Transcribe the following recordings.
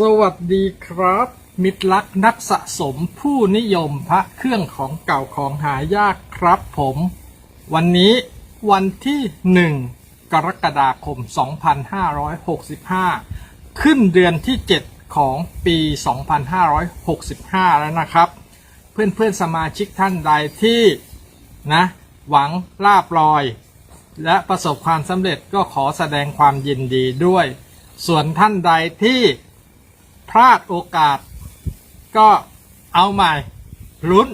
สวัสดีครับ มิตรรักนักสะสมผู้นิยมพระเครื่องของเก่าของหายากครับผม วันนี้วันที่ 1 กรกฎาคม 2565 ขึ้นเดือนที่ 7 ของปี 2565 แล้วนะครับ เพื่อนๆสมาชิกท่านใดที่นะหวังลาบลอย และประสบความสำเร็จก็ขอแสดงความยินดีด้วย ส่วนท่านใดที่าดโอกาส ก็เอาใหม่ลุ้น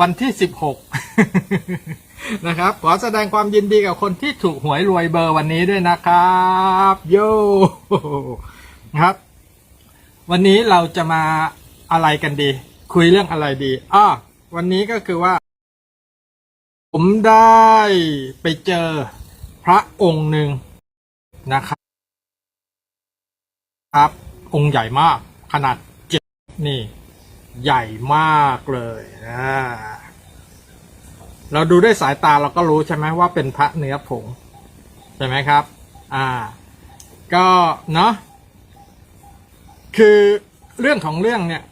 วันที่ 16 นะครับ ขอแสดงความยินดีกับคนที่ถูกหวยรวยเบอร์วันนี้ด้วยนะครับ โยนะครับ วันนี้เราจะมาอะไรกันดี คุยเรื่องอะไรดีอ้อวันนี้ก็คือว่า ผมได้ไปเจอพระองค์หนึ่งนะครับครับ องค์ใหญ่มาก ขนาดเจ็ดนี่ ใหญ่มากเลยนะเราดูด้วยสายตาเราก็รู้ใช่ไหมว่าเป็นพระเนื้อผง ใช่ไหมครับ อ่า ก็เนาะคือเรื่องของเรื่องเนี่ย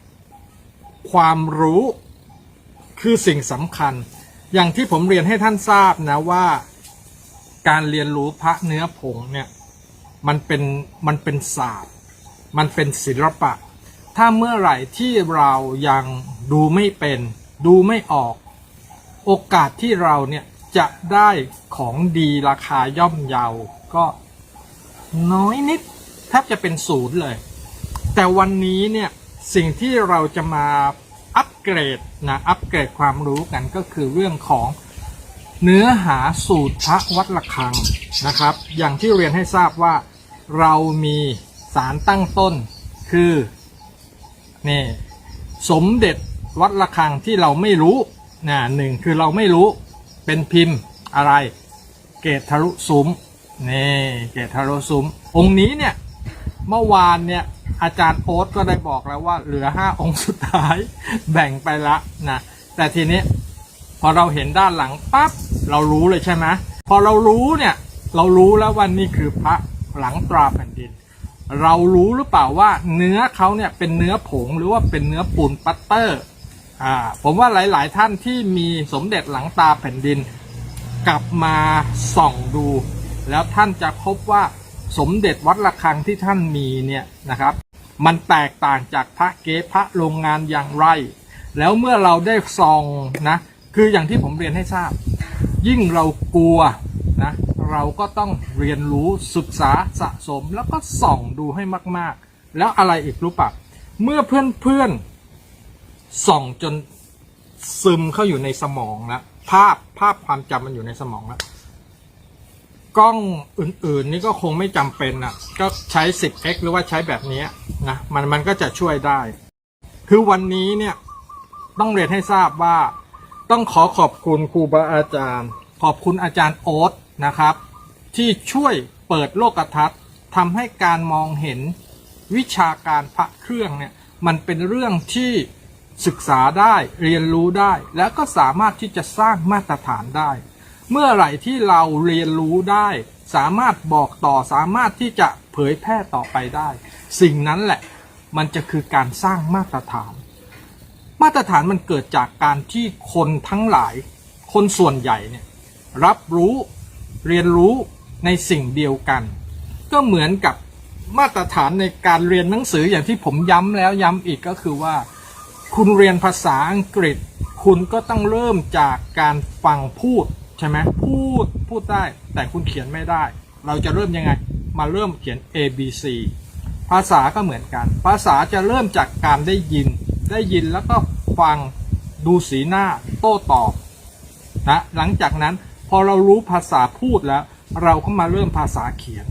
ความรู้คือสิ่งสำคัญ อย่างที่ผมเรียนให้ท่านทราบนะว่า การเรียนรู้พระเนื้อผงเนี่ย มันเป็นมันเป็นศาสตร์ มันเป็นศิลปะ ถ้าเมื่อไหร่ที่เรายังดูไม่เป็น ดูไม่ออก โอกาสที่เราเนี่ยจะได้ของดีราคาย่อมเยาก็น้อยนิดแทบจะเป็นศูนย์เลย แต่วันนี้เนี่ยสิ่งที่เราจะมาอัปเกรดนะอัปเกรดความรู้กันก็คือเรื่องของเนื้อหาสูตรพระวัดระฆังนะครับ อย่างที่เรียนให้ทราบว่าเรามี สารตั้งต้นคือนี่สมเด็จวัดระฆังที่เราไม่รู้นะหนึ่งคือเราไม่รู้เป็นพิมพ์อะไร เกตทะลุซุ้มนี่เกตทะลุซุ้ม องค์นี้เนี่ยเมื่อวานเนี่ยอาจารย์โอ๊ตก็ได้บอกแล้วว่าเหลือห้าองค์สุดท้ายแบ่งไปละนะแต่ทีนี้พอเราเห็นด้านหลังปั๊บเรารู้เลยใช่ไหมพอเรารู้เนี่ยเรารู้แล้วว่านี่คือพระหลังตราแผ่นดิน เรารู้หรือเปล่าว่าเนื้อเขาเนี่ยเป็นเนื้อผงหรือว่าเป็นเนื้อปูนปัตเตอร์อ่าผมว่าหลาย ๆ ท่านที่มีสมเด็จหลังตาแผ่นดิน กลับมาส่องดู แล้วท่านจะพบว่าสมเด็จวัดระฆังที่ท่านมีเนี่ยนะครับ มันแตกต่างจากพระเก๊พระโรงงานอย่างไร แล้วเมื่อเราได้ส่องนะคืออย่างที่ผมเรียนให้ทราบ ยิ่งเรากลัว เราก็ต้องเรียนรู้ศึกษาสะสมแล้วก็ส่องดูให้มาก ๆ แล้วอะไรอีกรู้ปะเมื่อเพื่อนๆส่องจนซึมเข้าอยู่ในสมองแล้วภาพภาพความจำมันอยู่ในสมองแล้วกล้องอื่นๆ นี่ก็คงไม่จำเป็นอะก็ใช้ 10x หรือว่าใช้แบบนี้นะมันมันก็จะช่วยได้ คือวันนี้เนี่ยต้องเรียนให้ทราบว่า ต้องขอขอบคุณครูบาอาจารย์ ขอบคุณอาจารย์โอ๊ต นะครับ ที่ช่วยเปิดโลกทัศน์ทำให้การมองเห็นวิชาการพระเครื่องเนี่ยมันเป็นเรื่องที่ศึกษาได้เรียนรู้ได้ แล้วก็สามารถที่จะสร้างมาตรฐานได้ เมื่อไหร่ที่เราเรียนรู้ได้ สามารถบอกต่อสามารถที่จะเผยแพร่ต่อไปได้ สิ่งนั้นแหละมันจะคือการสร้างมาตรฐาน มาตรฐานมันเกิดจากการที่คนทั้งหลาย คนส่วนใหญ่เนี่ยรับรู้ เรียนรู้ในสิ่งเดียวกัน ก็เหมือนกับมาตรฐานในการเรียนหนังสืออย่างที่ผมย้ำแล้วย้ำอีกก็คือว่า คุณเรียนภาษาอังกฤษ คุณก็ต้องเริ่มจากการฟังพูดใช่ไหมพูดพูดได้แต่คุณเขียนไม่ได้ เราจะเริ่มยังไง มาเริ่มเขียน A B C ภาษาก็เหมือนกัน ภาษาจะเริ่มจากการได้ยิน ได้ยินแล้วก็ฟังดูสีหน้าโต้ตอบนะหลังจากนั้น พอเรารู้ภาษาพูดแล้ว เราก็มาเริ่มภาษาเขียน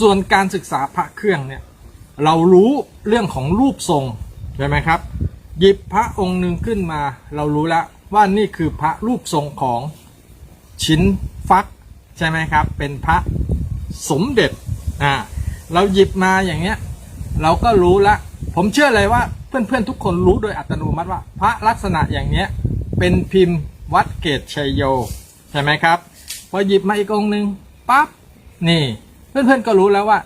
ส่วนการศึกษาพระเครื่องเนี่ยเรารู้เรื่องของรูปทรงใช่ไหมครับ หยิบพระองค์หนึ่งขึ้นมา เรารู้แล้วว่านี่คือพระรูปทรงของชิ้นฟักใช่ไหมครับ เป็นพระสมเด็จอ่าเราหยิบมาอย่างเงี้ยเราก็รู้ล้วผมเชื่อเลยว่าเพื่อนๆทุกคนรู้โดยอัตโนมัติว่า พระลักษณะอย่างเนี้ยเป็นพิมพ์วัดเกตชัยโย ใช่ไหมครับ พอหยิบมาอีกองหนึ่งปั๊บนี่ เพื่อนๆก็รู้แล้วว่า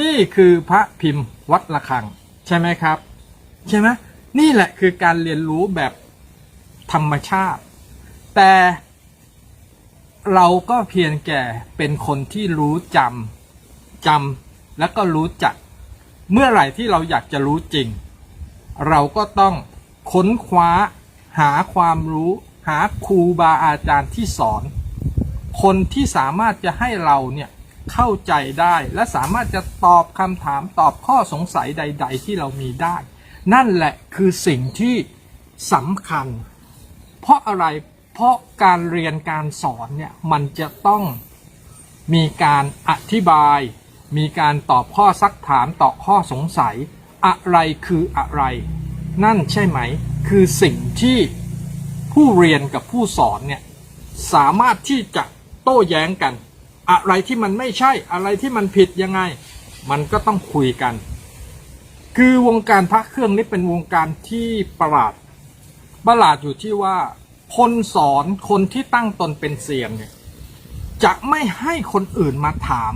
นี่คือพระพิมพ์วัดระฆัง ใช่ไหมครับ ใช่ไหมนี่แหละคือการเรียนรู้แบบธรรมชาติ แต่เราก็เพียงแก่เป็นคนที่รู้จำจำแล้วก็รู้จัก เมื่อไหร่ที่เราอยากจะรู้จริง เราก็ต้องค้นคว้าหาความรู้ หาครูบาอาจารย์ที่สอน คนที่สามารถจะให้เราเนี่ยเข้าใจได้และสามารถจะตอบคำถามตอบข้อสงสัยใด ๆ ที่เรามีได้ นั่นแหละคือสิ่งที่สำคัญ เพราะอะไรเพราะการเรียนการสอนเนี่ยมันจะต้องมีการอธิบาย มีการตอบข้อซักถามตอบข้อสงสัย อะไรคืออะไร นั่นใช่ไหม คือสิ่งที่ ผู้เรียนกับผู้สอนเนี่ยสามารถที่จะโต้แย้งกัน อะไรที่มันไม่ใช่อะไรที่มันผิดยังไง มันก็ต้องคุยกัน คือวงการพระเครื่องนี้เป็นวงการที่ประหลาดประหลาดอยู่ที่ว่า คนสอนคนที่ตั้งตนเป็นเซียนเนี่ยจะไม่ให้คนอื่นมาถาม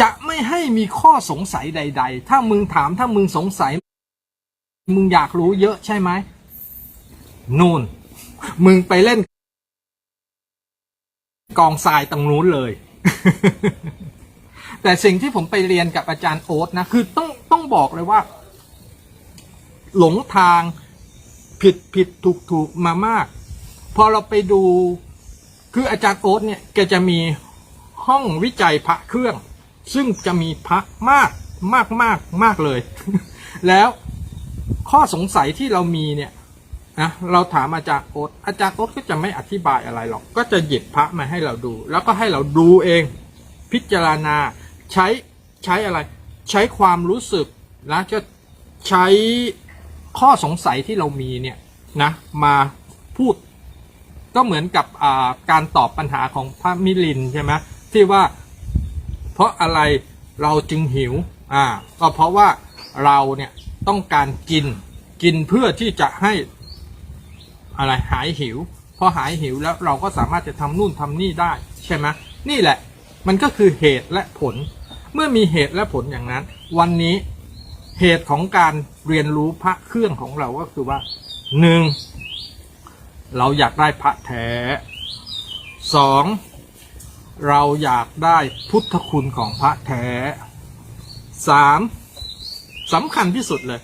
จะไม่ให้มีข้อสงสัยใด ๆ ถ้ามึงถามถ้ามึงสงสัย มึงอยากรู้เยอะใช่ไหม นู่น มึงไปเล่น กองทรายตรงนู้นเลย แต่สิ่งที่ผมไปเรียนกับอาจารย์โอ๊ตนะ คือต้องต้องบอกเลยว่า หลงทางผิดผิดถูกถูกมามาก พอเราไปดู คืออาจารย์โอ๊ตเนี่ยแกจะมีห้องวิจัยพระเครื่อง ซึ่งจะมีพระมากมากมากมากเลย แล้วข้อสงสัยที่เรามีเนี่ย นะเราถามอาจารย์โอ๊ตอาจารย์โอ๊ตก็จะไม่อธิบายอะไรหรอก ก็จะหยิบพระมาให้เราดู แล้วก็ให้เราดูเอง พิจารณาใช้ใช้อะไร ใช้ความรู้สึกนะจะใช้ข้อสงสัยที่เรามีเนี่ยนะมาพูด ก็เหมือนกับการตอบปัญหาของพระมิลินใช่ไหมที่ว่า เพราะอะไรเราจึงหิวอ่าก็เพราะว่าเราเนี่ยต้องการกินกินเพื่อที่จะให้ อะไรหายหิว พอหายหิวแล้วเราก็สามารถจะทำนู่นทำนี่ได้ใช่ไหมนี่แหละ มันก็คือเหตุและผล เมื่อมีเหตุและผลอย่างนั้น วันนี้เหตุของการเรียนรู้พระเครื่องของเราก็คือว่าหนึ่งเราอยากได้พระแท้สองเราอยากได้พุทธคุณของพระแท้สามสำคัญที่สุดเลย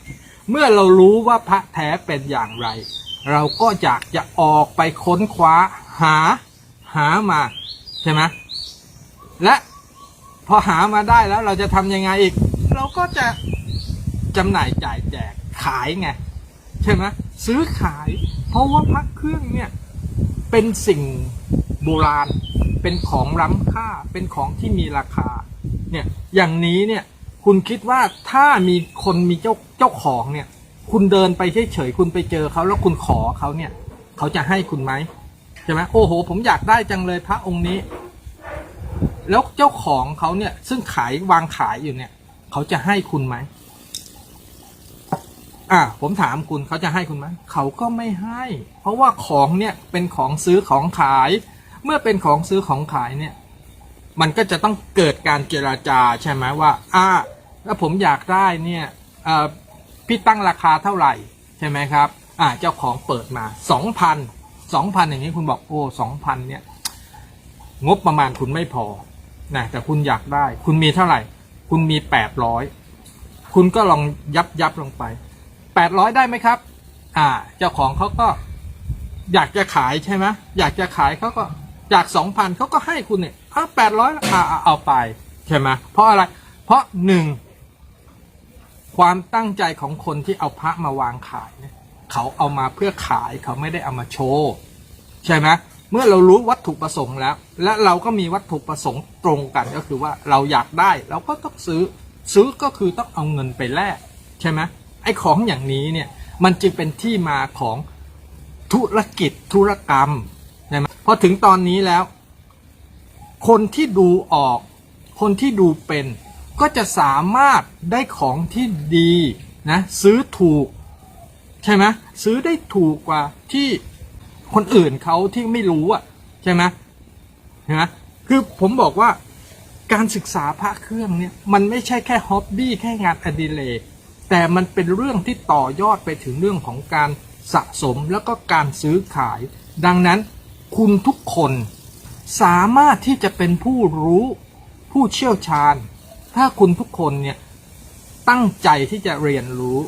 เมื่อเรารู้ว่าพระแท้เป็นอย่างไร เราก็อยากจะออกไปค้นคว้าหาหามาใช่ไหมและพอหามาได้แล้วเราจะทำยังไงอีก เราก็จะจำหน่ายจ่ายแจกขายไงใช่ไหมซื้อขาย เพราะว่าพระเครื่องเนี่ยเป็นสิ่งโบราณ เป็นของล้ำค่าเป็นของที่มีราคาเนี่ยอย่างนี้เนี่ยคุณคิดว่าถ้ามีคนมีเจ้าเจ้าของเนี่ย คุณเดินไปเฉยๆคุณไปเจอเขาแล้วคุณขอเขาเนี่ย เขาจะให้คุณไหมใช่ไหมโอ้โห ผมอยากได้จังเลยพระองค์นี้ แล้วเจ้าของเขาเนี่ย ซึ่งขายวางขายอยู่เนี่ย เขาจะให้คุณไหมอะผมถามคุณเขาจะให้คุณไหมเขาก็ไม่ให้ เพราะว่าของเนี่ยเป็นของซื้อของขาย เมื่อเป็นของซื้อของขายเนี่ย มันก็จะต้องเกิดการเจราจาใช่ไหมว่า อ่าแล้วผมอยากได้เนี่ยอ่อ พี่ตั้งราคาเท่าไหร่ใช่ไหมครับอ่าเจ้าของเปิดมาสองพันสองพันอย่างนี้คุณบอกโอ้สองพันเนี่ยงบประมาณคุณไม่พอนะแต่คุณอยากได้ คุณมีเท่าไหร่ คุณมีแปดร้อยคุณก็ลองยับยับลงไปแปดร้อยได้ไหมครับ อ่า เจ้าของเขาก็อยากจะขายใช่ไหมอยากจะขายเขาก็จากสองพันเขาก็ให้คุณเนี่ยอ้าแปดร้อยอ่าอ่าเอาไปใช่ไหมเพราะอะไร เพราะหนึ่ง ความตั้งใจของคนที่เอาพระมาวางขายเนี่ยเขาเอามาเพื่อขายเขาไม่ได้เอามาโชว์ใช่ไหมเมื่อเรารู้วัตถุประสงค์แล้ว และเราก็มีวัตถุประสงค์ตรงกันก็คือว่าเราอยากได้เราก็ต้องซื้อซื้อก็คือต้องเอาเงินไปแลกใช่ไหมไอ้ของอย่างนี้เนี่ยมันจึงเป็นที่มาของธุรกิจธุรกรรมใช่ไหมพอถึงตอนนี้แล้ว คนที่ดูออก คนที่ดูเป็น ก็จะสามารถได้ของที่ดีนะซื้อถูก ใช่ไหมซื้อได้ถูกกว่าที่คนอื่นเขาที่ไม่รู้อะใช่ไหมใช่ไหมคือผมบอกว่าการศึกษาพระเครื่องเนี่ยมันไม่ใช่แค่ฮ็อบบี้แค่งานอดิเรกแต่มันเป็นเรื่องที่ต่อยอดไปถึงเรื่องของการสะสมแล้วก็การซื้อขาย ดังนั้นคุณทุกคนสามารถที่จะเป็นผู้รู้ผู้เชี่ยวชาญ ถ้าคุณทุกคนเนี่ยตั้งใจที่จะเรียนรู้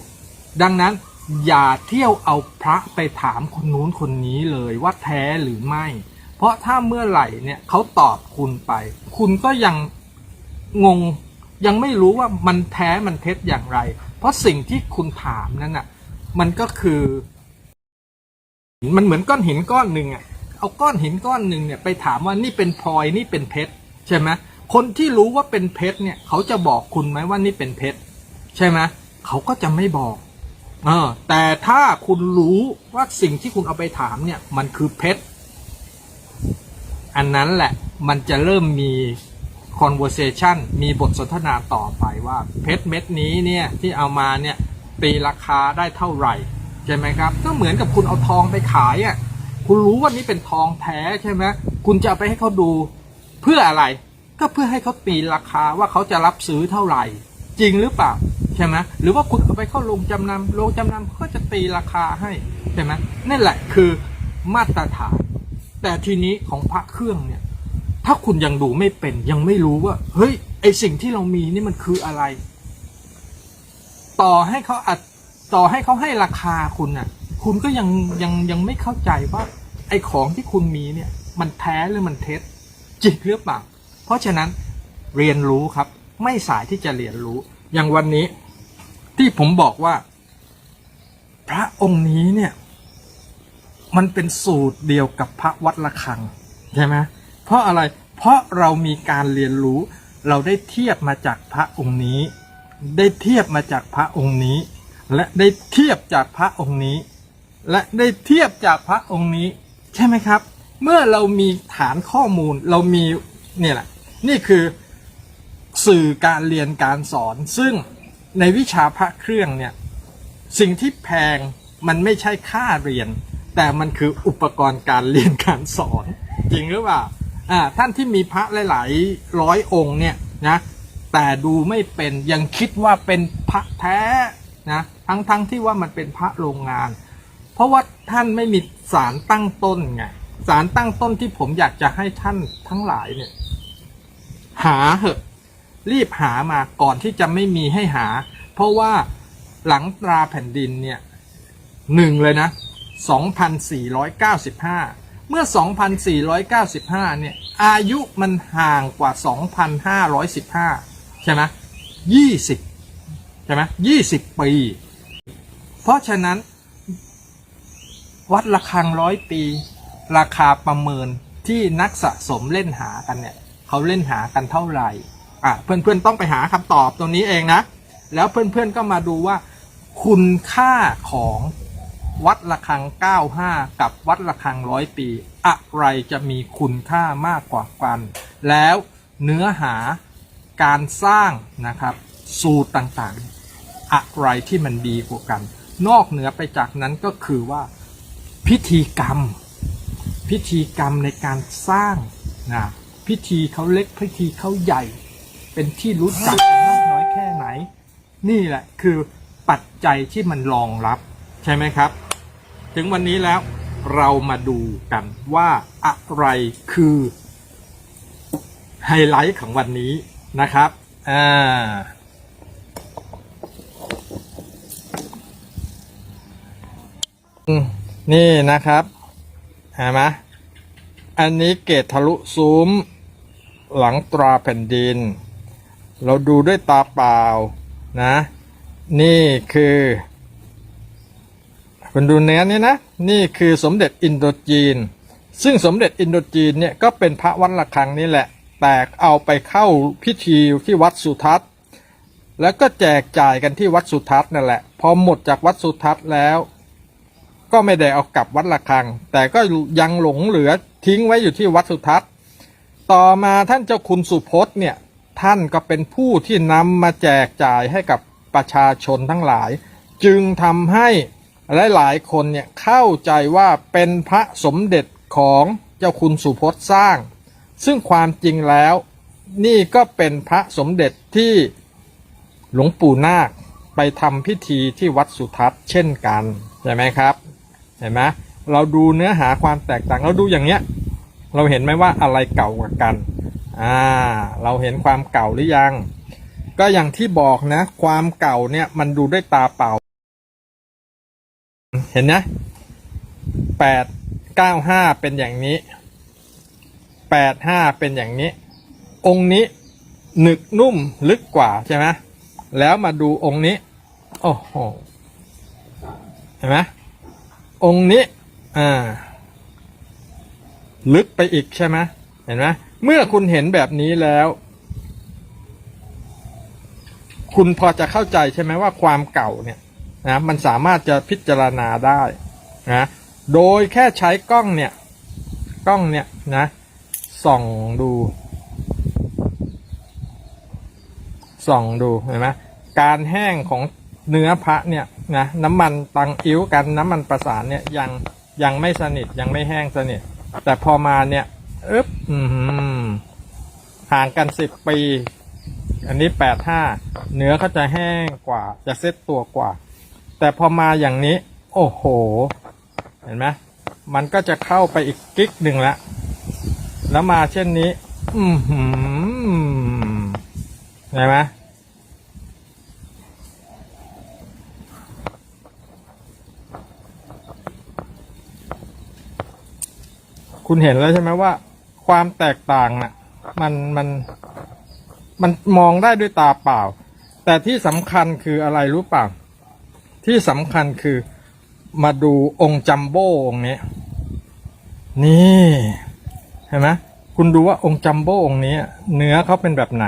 ดังนั้นอย่าเที่ยวเอาพระไปถามคนนู้นคนนี้เลยว่าแท้หรือไม่ เพราะถ้าเมื่อไหร่เนี่ยเขาตอบคุณไป คุณก็ยังงงยังไม่รู้ว่ามันแท้มันเท็จอย่างไร เพราะสิ่งที่คุณถามนั้นน่ะ มันก็คือ มันเหมือนก้อนหินก้อนหนึ่งอะเอาก้อนหินก้อนหนึ่งเนี่ยไปถามว่านี่เป็นพลอยนี่เป็นเพชรใช่ไหม คนที่รู้ว่าเป็นเพชรเนี่ยเขาจะบอกคุณไหมว่านี่เป็นเพชรใช่ไหมเขาก็จะไม่บอกเออแต่ถ้าคุณรู้ว่าสิ่งที่คุณเอาไปถามเนี่ยมันคือเพชรอันนั้นแหละมันจะเริ่มมี conversation มีบทสนทนาต่อไปว่าเพชรเม็ดนี้เนี่ยที่เอามาเนี่ยตีราคาได้เท่าไหร่ใช่ไหมครับ ก็เหมือนกับคุณเอาทองไปขายอะคุณรู้ว่านี่เป็นทองแท้ใช่ไหมคุณจะไปให้เขาดูเพื่ออะไร ก็เพื่อให้เขาตีราคาว่าเขาจะรับซื้อเท่าไหร่ จริงหรือเปล่าใช่ไหมหรือว่าคุณเอาไปเข้าโรงจำนำโรงจำนำเขาก็จะตีราคาให้ใช่ไหมนั่นแหละคือมาตรฐาน แต่ทีนี้ของพระเครื่องเนี่ย ถ้าคุณยังดูไม่เป็นยังไม่รู้ว่า เฮ้ยไอสิ่งที่เรามีนี่มันคืออะไร ต่อให้เขาอัดต่อให้เขาให้ราคาคุณน่ะ คุณก็ยังยังยังไม่เข้าใจว่า ไอของที่คุณมีเนี่ย มันแท้หรือมันเท็จจริงหรือเปล่า เพราะฉะนั้นเรียนรู้ครับไม่สายที่จะเรียนรู้ อย่างวันนี้ที่ผมบอกว่า พระองค์นี้เนี่ย มันเป็นสูตรเดียวกับพระวัดระฆังใช่ไหมเพราะอะไรเพราะเรามีการเรียนรู้ เราได้เทียบมาจากพระองค์นี้ ได้เทียบมาจากพระองค์นี้ และได้เทียบจากพระองค์นี้ และได้เทียบจากพระองค์นี้ ใช่ไหมครับ เมื่อเรามีฐานข้อมูลเรามีเนี่ยแหละ นี่คือสื่อการเรียนการสอน ซึ่งในวิชาพระเครื่องเนี่ย สิ่งที่แพงมันไม่ใช่ค่าเรียน แต่มันคืออุปกรณ์การเรียนการสอน จริงหรือเปล่าอ่าท่านที่มีพระหลายๆร้อยองค์เนี่ยนะแต่ดูไม่เป็นยังคิดว่าเป็นพระแท้นะทั้งๆทที่ว่ามันเป็นพระโรงงาน เพราะว่าท่านไม่มีสารตั้งต้นไงสารตั้งต้นที่ผมอยากจะให้ท่านทั้งหลายเนี่ย หาเหอะรีบหามาก่อนที่จะไม่มีให้หา เพราะว่าหลังตราแผ่นดินเนี่ยหนึ่งเลยนะ 2,495 เมื่อ 2,495 เนี่ย อายุมันห่างกว่า 2,515 ใช่ไหม20 ใช่ไหม20 ปี เพราะฉะนั้น วัดระฆังร้อยปี ราคาประเมินที่นักสะสมเล่นหากันเนี่ย เขาเล่นหากันเท่าไหร่อะเพื่อนๆต้องไปหาคำตอบตรงนี้เองนะ แล้วเพื่อนๆก็มาดูว่า คุณค่าของวัดระฆัง 95 กับวัดระฆังร้อยปี อะไรจะมีคุณค่ามากกว่ากัน แล้วเนื้อหาการสร้างนะครับ สูตรต่างๆ อะไรที่มันดีกว่ากัน นอกเหนือไปจากนั้นก็คือว่าพิธีกรรม พิธีกรรมในการสร้างนะ พิธีเขาเล็กพิธีเขาใหญ่ เป็นที่รู้จักกันมากน้อยแค่ไหน นี่แหละคือปัจจัยที่มันรองรับใช่ไหมครับ ถึงวันนี้แล้วเรามาดูกันว่าอะไรคือไฮไลท์ของวันนี้นะครับอ่าอนี่นะครับเห็นไหมอันนี้เกตทะลุซุ้ม หลังตราแผ่นดิน เราดูด้วยตาเปล่านะ นี่คือคุณดูเนื้อนี้นะ นี่คือสมเด็จอินโดจีน ซึ่งสมเด็จอินโดจีนเนี่ยก็เป็นพระวัดระฆังนี่แหละ แต่เอาไปเข้าพิธีที่วัดสุทัศน์ แล้วก็แจกจ่ายกันที่วัดสุทัศน์นั่นแหละ พอหมดจากวัดสุทัศน์แล้วก็ไม่ได้เอากลับวัดระฆัง แต่ก็ยังหลงเหลือทิ้งไว้อยู่ที่วัดสุทัศน์ ต่อมาท่านเจ้าคุณสุพจน์เนี่ย ท่านก็เป็นผู้ที่นำมาแจกจ่ายให้กับประชาชนทั้งหลาย จึงทำให้หลายๆคนเนี่ยเข้าใจว่าเป็นพระสมเด็จของเจ้าคุณสุพจน์สร้าง ซึ่งความจริงแล้วนี่ก็เป็นพระสมเด็จที่หลวงปู่นาคไปทำพิธีที่วัดสุทัศน์เช่นกัน ใช่ไหมครับ เห็นไหมเราดูเนื้อหาความแตกต่างเราดูอย่างเนี้ย เราเห็นไหมว่าอะไรเก่ากว่ากัน อ่า เราเห็นความเก่าหรือยัง ก็อย่างที่บอกนะ ความเก่าเนี่ยมันดูด้วยตาเปล่า เห็นนะแปดเก้าห้าเป็นอย่างนี้แปดห้าเป็นอย่างนี้ องค์นี้หนึกนุ่มลึกกว่าใช่ไหมแล้วมาดูองค์นี้ โอ้โห เห็นไหมองค์นี้ อ่า ลึกไปอีกใช่ไหมเห็นไหมเมื่อคุณเห็นแบบนี้แล้ว คุณพอจะเข้าใจใช่ไหมว่าความเก่าเนี่ยนะมันสามารถจะพิจารณาได้นะโดยแค่ใช้กล้องเนี่ย กล้องเนี่ยนะส่องดูส่องดูเห็นไหมการแห้งของเนื้อพระเนี่ยนะน้ำมันตังอิ้วกันน้ำมันประสานเนี่ยยังยังไม่สนิทยังไม่แห้งสนิท แต่พอมาเนี่ยอึ๊บห่างกันสิบปี อันนี้แปดห้าเนื้อเขาจะแห้งกว่า จะเซ็ตตัวกว่า แต่พอมาอย่างนี้ โอ้โห เห็นไหมมันก็จะเข้าไปอีกกิ๊กหนึ่งละแล้วมาเช่นนี้ อือหือเห็นไหม คุณเห็นแล้วใช่ไหมว่า ความแตกต่างน่ะ มันมันมันมองได้ด้วยตาเปล่า แต่ที่สำคัญคืออะไรรู้ป่าที่สำคัญคือมาดูองค์จัมโบ้องนี้ นี่เห็นไหมคุณดูว่าองค์จัมโบ้องนี้ เนื้อเขาเป็นแบบไหน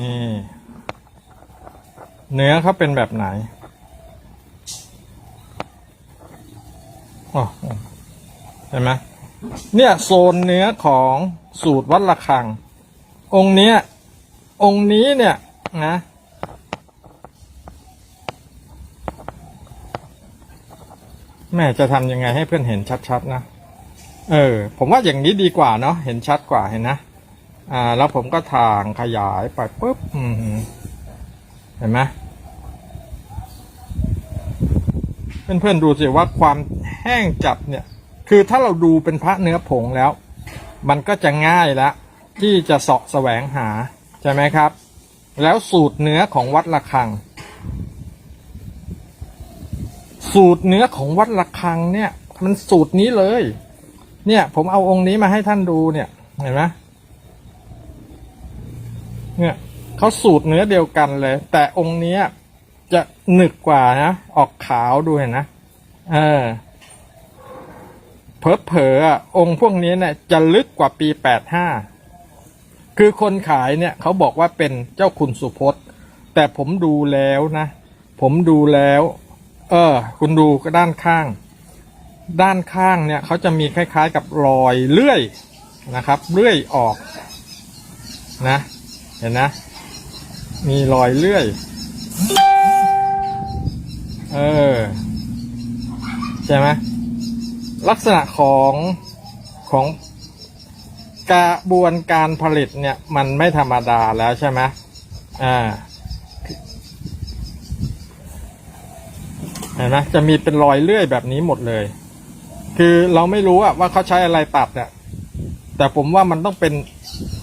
นี่ เนื้อเขาเป็นแบบไหน อ๋อเห็นไหมเนี่ยโซนเนื้อของสูตรวัดระฆัง องค์เนี้ย องค์นี้เนี่ยนะแม่จะทำยังไงให้เพื่อนเห็นชัดๆนะ เออ ผมว่าอย่างนี้ดีกว่าเนาะ เห็นชัดกว่าเห็นนะ อ่า แล้วผมก็ทางขยายไปปุ๊บ เห็นไหมเพื่อนๆดูสิว่าความ ห้งจัดเนี่ย คือถ้าเราดูเป็นพระเนื้อผงแล้ว มันก็จะง่ายแล้วที่จะเสาะแสวงหา ใช่ไหมครับ แล้วสูตรเนื้อของวัดระฆัง สูตรเนื้อของวัดระฆังเนี่ย มันสูตรนี้เลย เนี่ย ผมเอาองค์นี้มาให้ท่านดูเนี่ยเห็นไหมเนี่ยเขาสูตรเนื้อเดียวกันเลย แต่องค์นี้จะหนึกกว่านะ ออกขาวดูเห็นนะ เออ เผลอๆอะองค์พวกนี้เนี่ยจะลึกกว่าปีแปดห้าคือคนขายเนี่ยเขาบอกว่าเป็นเจ้าคุณสุพจน์ แต่ผมดูแล้วนะ ผมดูแล้ว เออ คุณดูด้านข้าง ด้านข้างเนี่ยเขาจะมีคล้าย ๆ กับรอยเลื่อยนะครับเลื่อยออกนะ เห็นนะ มีรอยเลื่อย เออ ใช่ไหม ลักษณะของของกระบวนการผลิตเนี่ยมันไม่ธรรมดาแล้วใช่ไหมอ่าเห็นไหมจะมีเป็นรอยเลื่อยแบบนี้หมดเลย คือเราไม่รู้อะว่าเขาใช้อะไรตัดเนี่ยแต่ผมว่ามันต้องเป็น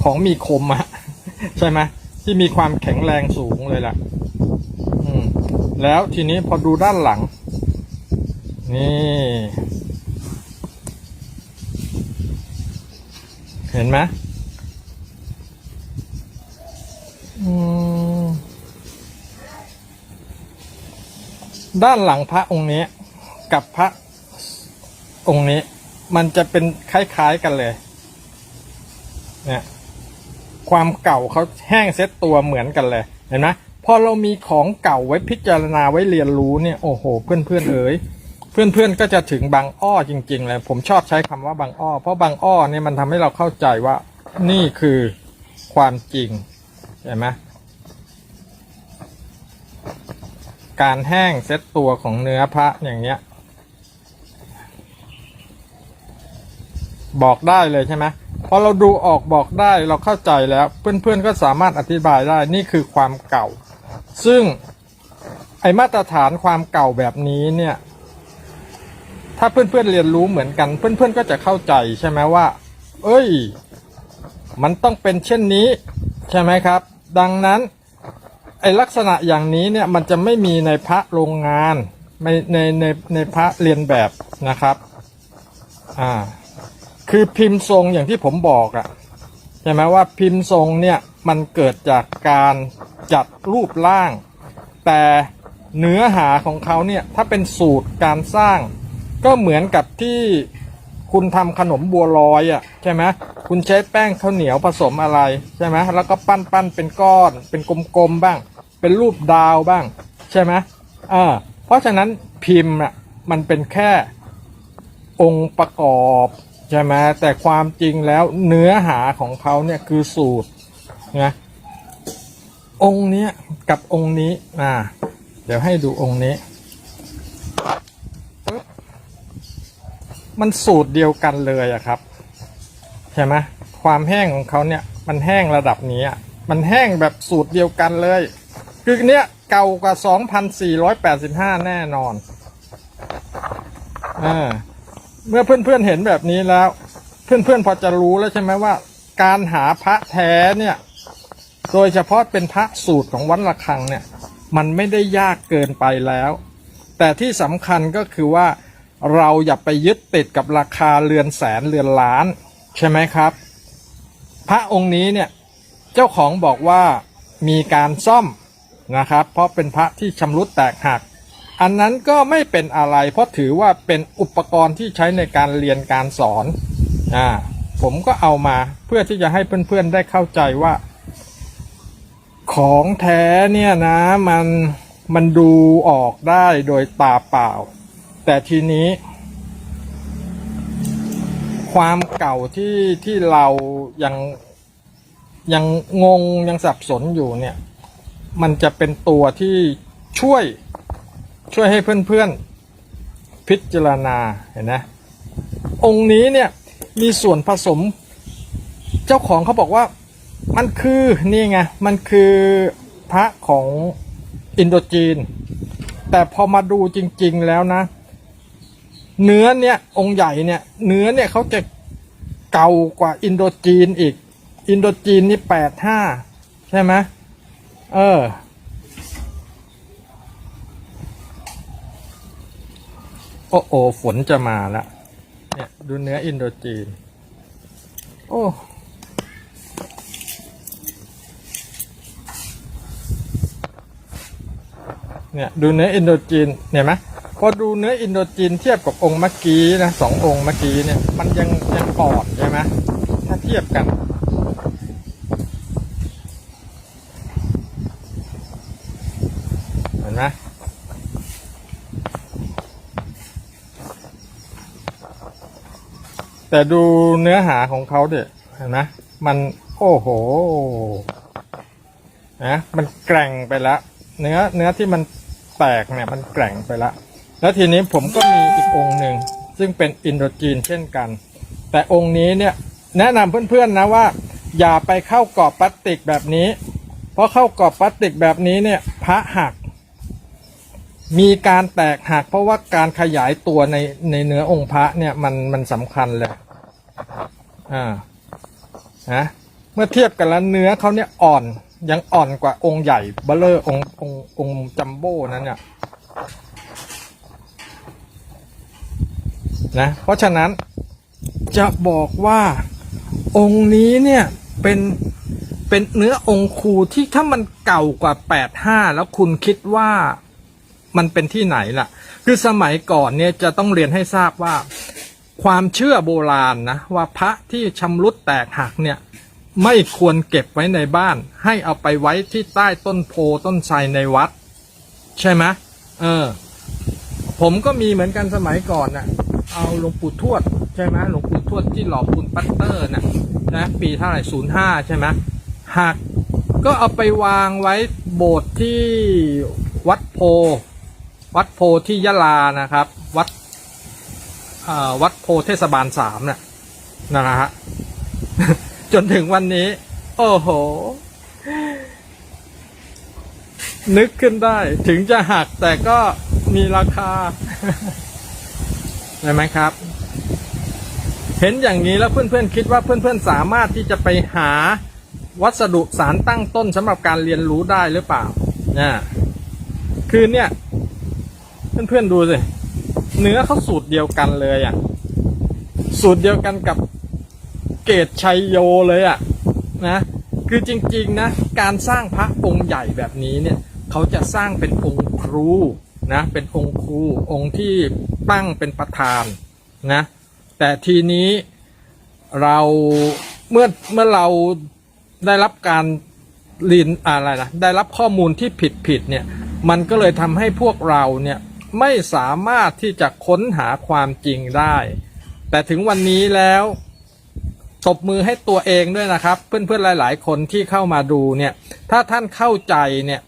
ของมีคมอะใช่ไหมที่มีความแข็งแรงสูงเลยล่ะ อืม แล้วทีนี้พอดูด้านหลัง นี่ เห็นไหมด้านหลังพระองค์นี้ กับพระองค์นี้ มันจะเป็นคล้ายๆกันเลย เนี่ย ความเก่าเขาแห้งเซ็ตตัวเหมือนกันเลย เห็นไหมพอเรามีของเก่าไว้พิจารณาไว้เรียนรู้เนี่ย โอ้โห เพื่อนเพื่อนๆเอ๋ย เพื่อนๆก็จะถึงบางอ้อจริง ๆ เลย ผมชอบใช้คำว่าบางอ้อ เพราะบางอ้อเนี่ยมันทำให้เราเข้าใจว่านี่คือความจริงเห็นไหมการแห้งเซตตัวของเนื้อพระอย่างเงี้ย บอกได้เลยใช่ไหมพอเราดูออกบอกได้เราเข้าใจแล้ว เพื่อนๆก็สามารถอธิบายได้นี่คือความเก่า ซึ่งไอมาตรฐานความเก่าแบบนี้เนี่ย ถ้าเพื่อนๆเรียนรู้เหมือนกัน เพื่อนๆก็จะเข้าใจใช่ไหมว่า เอ้ย มันต้องเป็นเช่นนี้ใช่ไหมครับ ดังนั้นไอลักษณะอย่างนี้เนี่ยมันจะไม่มีในพระโรงงานในในในในพระเรียนแบบนะครับอ่าคือพิมพ์ทรงอย่างที่ผมบอกอะใช่ไหมว่าพิมพ์ทรงเนี่ยมันเกิดจากการจัดรูปร่าง แต่เนื้อหาของเขาเนี่ยถ้าเป็นสูตรการสร้าง ก็เหมือนกับที่คุณทำขนมบัวลอยอะ่ะใช่ไหมคุณใช้แป้งข้าวเหนียวผสมอะไรใช่ไหมแล้วก็ปั้นปั้นเป็นก้อน เป็นกลมๆบ้าง เป็นรูปดาวบ้าง ใช่ไหมอ่าเพราะฉะนั้นพิมพ์อะมันเป็นแค่องค์ประกอบใช่ไหมแต่ความจริงแล้วเนื้อหาของเขาเนี่ยคือสูตรนะองค์นี้กับองค์นี้อ่าเดี๋ยวให้ดูองค์นี้ มันสูตรเดียวกันเลยอะครับใช่ไหมความแห้งของเขาเนี่ย มันแห้งระดับนี้อะมันแห้งแบบสูตรเดียวกันเลย คือเนี้ยเก่ากว่า 2,485 แน่นอนอ่าเมื่อเพื่อนๆเห็นแบบนี้แล้ว เพื่อนๆพอจะรู้แล้วใช่ไหมว่า การหาพระแท้เนี่ย โดยเฉพาะเป็นพระสูตรของวัดระฆังเนี่ย มันไม่ได้ยากเกินไปแล้ว แต่ที่สำคัญก็คือว่า เราอย่าไปยึดติดกับราคาเรือนแสนเรือนล้าน ใช่ไหมครับ พระองค์นี้เนี่ยเจ้าของบอกว่ามีการซ่อมนะครับ เพราะเป็นพระที่ชำรุดแตกหัก อันนั้นก็ไม่เป็นอะไรเพราะถือว่าเป็นอุปกรณ์ที่ใช้ในการเรียนการสอนอ่าผมก็เอามาเพื่อที่จะให้เพื่อนๆได้เข้าใจว่า ของแท้เนี่ยนะมันมันดูออกได้โดยตาเปล่า แต่ทีนี้ ความเก่าที่ที่เรายังยังงงยังสับสนอยู่เนี่ย มันจะเป็นตัวที่ช่วยช่วยให้เพื่อนๆ พิจารณาเห็นนะองค์นี้เนี่ยมีส่วนผสม เจ้าของเขาบอกว่ามันคือนี่ไงมันคือพระของอินโดจีน แต่พอมาดูจริง ๆแล้วนะ เนื้อเนี่ยองค์ใหญ่เนี่ย เนื้อเนี่ยเขาจะเก่ากว่าอินโดจีนอีก อินโดจีนนี่แปดห้าใช่ไหมเออ โอ้โอฝนจะมาล้วเนี่ยดูเนื้ออินโดจีน โอ้เนี่ยดูเนื้ออินโดจีนเห็นไหม พอดูเนื้ออินโดจีนเทียบกับองค์เมื่อกี้นะสององค์เมื่อกี้เนี่ย มันยังยังอ่อนใช่ไหมถ้าเทียบกัน เห็นไหมแต่ดูเนื้อหาของเขาเด็เห็นไหมมันโอ้โหนะมันแกร่งไปแล้วเนื้อเนื้อที่มันแตกเนี่ยมันแกร่งไปแล้ว แล้วทีนี้ผมก็มีอีกองค์หนึ่งซึ่งเป็นอินโดจีนเช่นกัน แต่องค์นี้เนี่ยแนะนำเพื่อนๆนะว่า อย่าไปเข้ากรอบพลาสติกแบบนี้ เพราะเข้ากรอบพลาสติกแบบนี้เนี่ยพระหัก มีการแตกหัก เพราะว่าการขยายตัวในในเนื้อองค์พระเนี่ยมันมันสำคัญเลยอ่านะเมื่อเทียบกันแล้วเนื้อเขาเนี่ยอ่อนยังอ่อนกว่าองค์ใหญ่เบลเลอร์องค์องค์องค์จัมโบ้นั้นเนี่ย นะเพราะฉะนั้นจะบอกว่าองค์นี้เนี่ยเป็นเป็นเนื้อองค์คูที่ถ้ามันเก่ากว่าแปดห้าแล้วคุณคิดว่ามันเป็นที่ไหนล่ะ คือสมัยก่อนเนี่ยจะต้องเรียนให้ทราบว่า ความเชื่อโบราณนะว่าพระที่ชำรุดแตกหักเนี่ยไม่ควรเก็บไว้ในบ้าน ให้เอาไปไว้ที่ใต้ต้นโพต้นไทรในวัด ใช่ไหมเออ ผมก็มีเหมือนกันสมัยก่อนน่ะ เอาหลวงปู่ทวดใช่ไหมหลวงปู่ทวดที่หล่อปูนปัตเตอร์น่ะนะปีเท่าไหร่ศูนย์ห้าใช่ไหมหักก็เอาไปวางไว้โบสถ์ที่วัดโพ วัดโพที่ยะลานะครับ วัดวัดโพเทศบาลสามน่ะนะฮะจนถึงวันนี้ โอ้โห นึกขึ้นได้ถึงจะหักแต่ก็มีราคา ใช่ไหมครับ เห็นอย่างนี้แล้วเพื่อนๆคิดว่าเพื่อนๆสามารถที่จะไปหาวัสดุสารตั้งต้นสำหรับการเรียนรู้ได้หรือเปล่าเนี่ยคือเนี่ย เพื่อนๆดูสิเนื้อเขาสูตรเดียวกันเลยอะ่ะ สูตรเดียวกันกับเกตชัยโยเลยอะ่ะนะคือจริงๆนะ การสร้างพระองค์ใหญ่แบบนี้เนี่ย เขาจะสร้างเป็นองค์ครู นะเป็นองค์ครูองค์ที่ตั้งเป็นประธานนะแต่ทีนี้เราเมื่อเมื่อเราได้รับการเรียนอะไรนะได้รับข้อมูลที่ผิดผิดเนี่ยมันก็เลยทำให้พวกเราเนี่ยไม่สามารถที่จะค้นหาความจริงได้ แต่ถึงวันนี้แล้วตบมือให้ตัวเองด้วยนะครับ เพื่อนๆหลาย ๆ คนที่เข้ามาดูเนี่ยถ้าท่านเข้าใจเนี่ย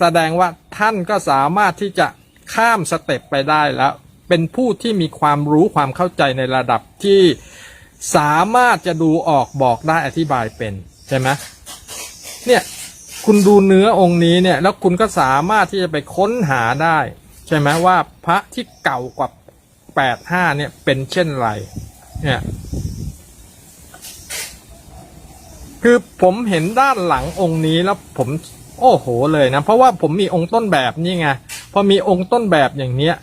แสดงว่าท่านก็สามารถที่จะข้ามสเต็ปไปได้แล้ว เป็นผู้ที่มีความรู้ความเข้าใจในระดับที่สามารถจะดูออกบอกได้อธิบายเป็นใช่ไหมเนี่ยคุณดูเนื้อองค์นี้เนี่ยแล้วคุณก็สามารถที่จะไปค้นหาได้ ใช่ไหมว่าพระที่เก่ากว่าแปดห้าเนี่ยเป็นเช่นไรเนี่ยคือผมเห็นด้านหลังองค์นี้แล้วผม โอ้โหเลยนะ เพราะว่าผมมีองค์ต้นแบบนี่ไงพอมีองค์ต้นแบบอย่างเนี้ย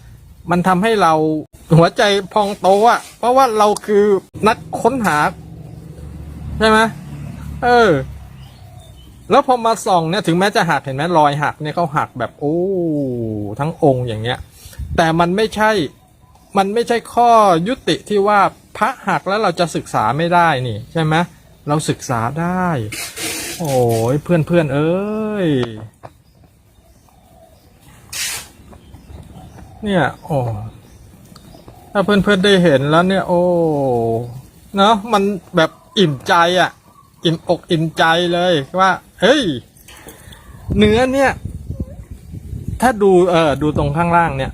มันทำให้เราหัวใจพองโตอะ่ะเพราะว่าเราคือนักค้นหา ใช่ไหมเออ แล้วพอมาส่องเนี่ยถึงแม้จะหักเห็นไหมรอยหักเนี่ยเขาหักแบบโอ้ทั้งองค์อย่างเงี้ย แต่มันไม่ใช่ มันไม่ใช่ข้อยุติที่ว่าพระหักแล้วเราจะศึกษาไม่ได้นี่ ใช่ไหมเราศึกษาได้ โอ้ยเพื่อนเพื่อนเอ้ย เนี่ย โอ้ถ้าเพื่อนเพื่อนๆได้เห็นแล้วเนี่ย โอ้ เนาะมันแบบอิ่มใจอะ่ะ อิ่มอกอิ่มใจเลยว่า เฮ้ย เนื้อเนี่ย ถ้าดูเออดูตรงข้างล่างเนี่ย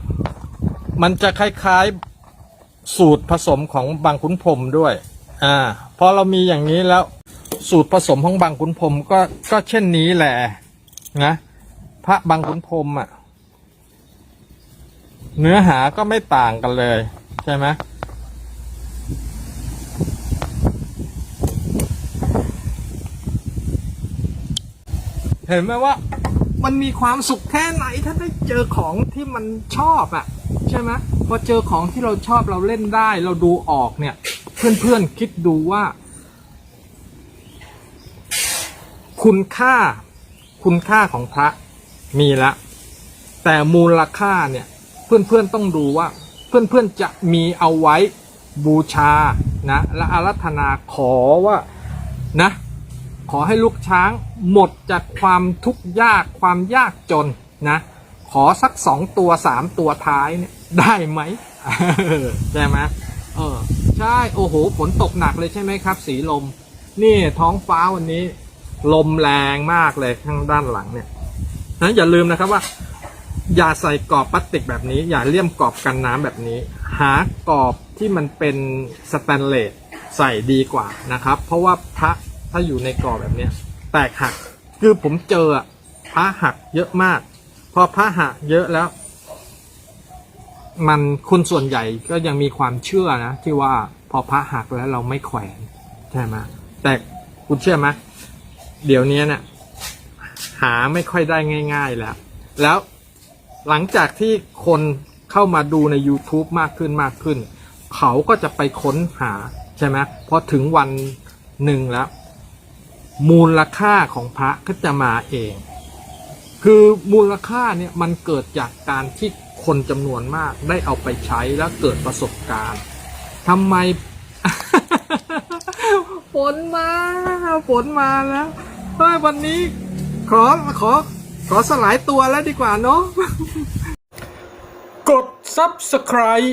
มันจะคล้ายๆสูตรผสมของบางขุนพรมด้วย อ่า พอเรามีอย่างนี้แล้วสูตรผสมของบางขุนพรมก็ก็เช่นนี้แหละ นะพระบางขุนพรมอะ เนื้อหาก็ไม่ต่างกันเลย ใช่ไหมเห็นไหมว่ามันมีความสุขแค่ไหนถ้าได้เจอของที่มันชอบอะ่ะ ใช่ไหมพอเจอของที่เราชอบเราเล่นได้ เราดูออกเนี่ย เพื่อนๆคิดดูว่า คุณค่า คุณค่าของพระมีแล้วแต่มูลค่าเนี่ยเพื่อนๆต้องดูว่า เพื่อนๆจะมีเอาไว้บูชานะและอารัธนาขอว่านะขอให้ลูกช้างหมดจากความทุกข์ยากความยากจนนะขอสักสองตัวสามตัวท้ายเนี่ยได้ไหมใช่ไหมเออ ใช่ โอ้โหฝนตกหนักเลยใช่ไหมครับ สีลม นี่ท้องฟ้าวันนี้ ลมแรงมากเลยข้างด้านหลังเนี่ยนั้นอย่าลืมนะครับว่า อย่าใส่กรอบพลาสติกแบบนี้ อย่าเลี่ยมกรอบกันน้ำแบบนี้ หากรอบที่มันเป็นสแตนเลสใส่ดีกว่านะครับ เพราะว่าพระถ้าอยู่ในกรอบแบบเนี้ยแตกหักคือผมเจอพระหักเยอะมาก พอพระหักเยอะแล้ว มันคนส่วนใหญ่ก็ยังมีความเชื่อนะที่ว่าพอพระหักแล้วเราไม่แขวนใช่ไหมแต่คุณเชื่อไหม เดี๋ยวนี้เนี่ยหาไม่ค่อยได้ง่าย ๆ แล้ว แล้วหลังจากที่คนเข้ามาดูใน YouTube มากขึ้นมากขึ้น เขาก็จะไปค้นหาใช่ไหมพอถึงวันหนึ่งแล้ว มูลค่าของพระก็จะมาเอง คือมูลค่าเนี่ยมันเกิดจากการที่คนจำนวนมากได้เอาไปใช้แล้วเกิดประสบการณ์ทำไมฝนมาฝนมาแล้ว เฮ้ยวันนี้ ขอขอ ขอสลายตัวแล้วดีกว่าเนาะกด subscribe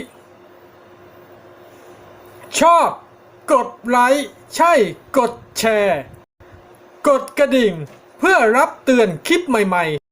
ชอบ กดไลค์ใช่กดแชร์ กดกระดิ่ง เพื่อรับเตือนคลิปใหม่ ๆ